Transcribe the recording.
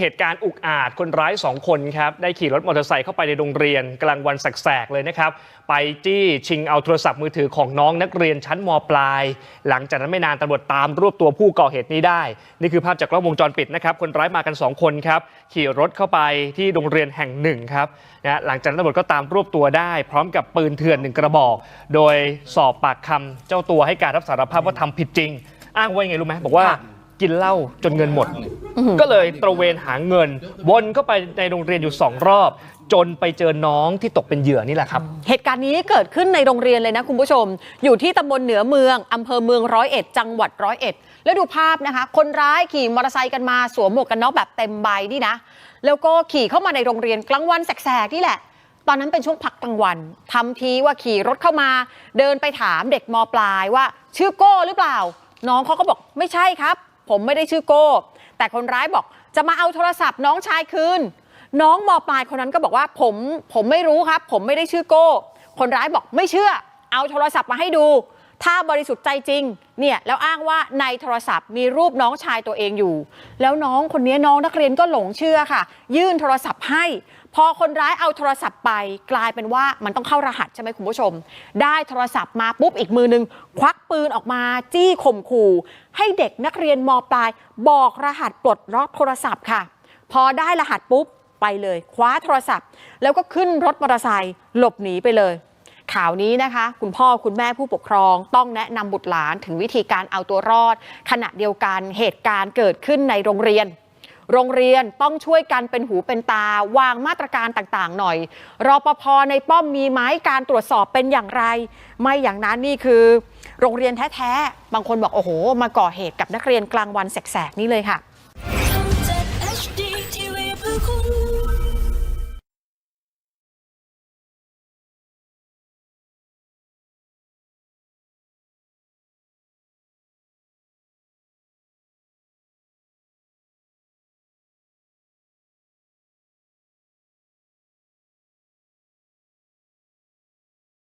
เหตุการณ์อุกอาจคนร้ายสองคนครับ ได้ขี่รถมอเตอร์ไซค์เข้าไปในโรงเรียนกลางวันแสกๆเลยนะครับ ไปจี้ชิงเอาโทรศัพท์มือถือของน้องนักเรียนชั้นมปลาย หลังจากนั้นไม่นานตำรวจตามรวบตัวผู้ก่อเหตุนี้ได้ นี่คือภาพจากกล้องวงจรปิดนะครับ คนร้ายมากัน 2 คนครับ ขี่รถเข้าไปที่โรงเรียนแห่งหนึ่งครับนะหลังจากนั้นตำรวจก็ตามรวบตัวได้ พร้อมกับปืนเถื่อนหนึ่งกระบอก โดยสอบปากคำเจ้าตัวให้การรับสารภาพว่าทำผิดจริง อ้างว่าไงรู้ไหมบอกว่า กินเหล้าจนเงินหมด ก็เลยตระเวนหาเงิน วนเข้าไปในโรงเรียนอยู่สองรอบ จนไปเจอน้องที่ตกเป็นเหยื่อนี่แหละครับ เหตุการณ์นี้เกิดขึ้นในโรงเรียนเลยนะคุณผู้ชม อยู่ที่ตำบลเหนือเมืองอำเภอเมืองร้อยเอ็ดจังหวัดร้อยเอ็ดแล้วดูภาพนะคะ คนร้ายขี่มอเตอร์ไซค์กันมาสวมหมวกกันน็อกแบบเต็มใบนี่นะ แล้วก็ขี่เข้ามาในโรงเรียนกลางวันแสกๆนี่แหละตอนนั้นเป็นช่วงพักกลางวันทำทีว่าขี่รถเข้ามา เดินไปถามเด็กมปลายว่า ชื่อโก้หรือเปล่า น้องเขาก็บอกไม่ใช่ครับ ผมไม่ได้ชื่อโก้ แต่คนร้ายบอกจะมาเอาโทรศัพท์น้องชายคืน น้องมปลายคนนั้นก็บอกว่าผมผมไม่รู้ครับ ผมไม่ได้ชื่อโก้ คนร้ายบอกไม่เชื่อ เอาโทรศัพท์มาให้ดู ถ้าบริสุทธิ์ใจจริงเนี่ยแล้วอ้างว่าในโทรศัพท์มีรูปน้องชายตัวเองอยู่ แล้วน้องคนนี้น้องนักเรียนก็หลงเชื่อค่ะ ยื่นโทรศัพท์ให้ พอคนร้ายเอาโทรศัพท์ไป กลายเป็นว่ามันต้องเข้ารหัสใช่ไหมคุณผู้ชม ได้โทรศัพท์มาปุ๊บอีกมือนึง ควักปืนออกมา จี้ข่มขู่ ให้เด็กนักเรียนมปลาย บอกรหัสปลดล็อกโทรศัพท์ค่ะ พอได้รหัสปุ๊บไปเลย คว้าโทรศัพท์ แล้วก็ขึ้นรถมอเตอร์ไซค์หลบหนีไปเลย ข่าวนี้นะคะ คุณพ่อคุณแม่ผู้ปกครอง ต้องแนะนำบุตรหลานถึงวิธีการเอาตัวรอด ขณะเดียวกันเหตุการณ์เกิดขึ้นในโรงเรียน โรงเรียนต้องช่วยกันเป็นหูเป็นตา วางมาตรการต่างๆ หน่อยรอปภในป้อมมีไหมการตรวจสอบเป็นอย่างไร ไม่อย่างนั้นนี่คือ โรงเรียนแท้ๆบางคนบอกโอ้โห มาก่อเหตุกับนักเรียนกลางวันแสกๆนี่เลยค่ะ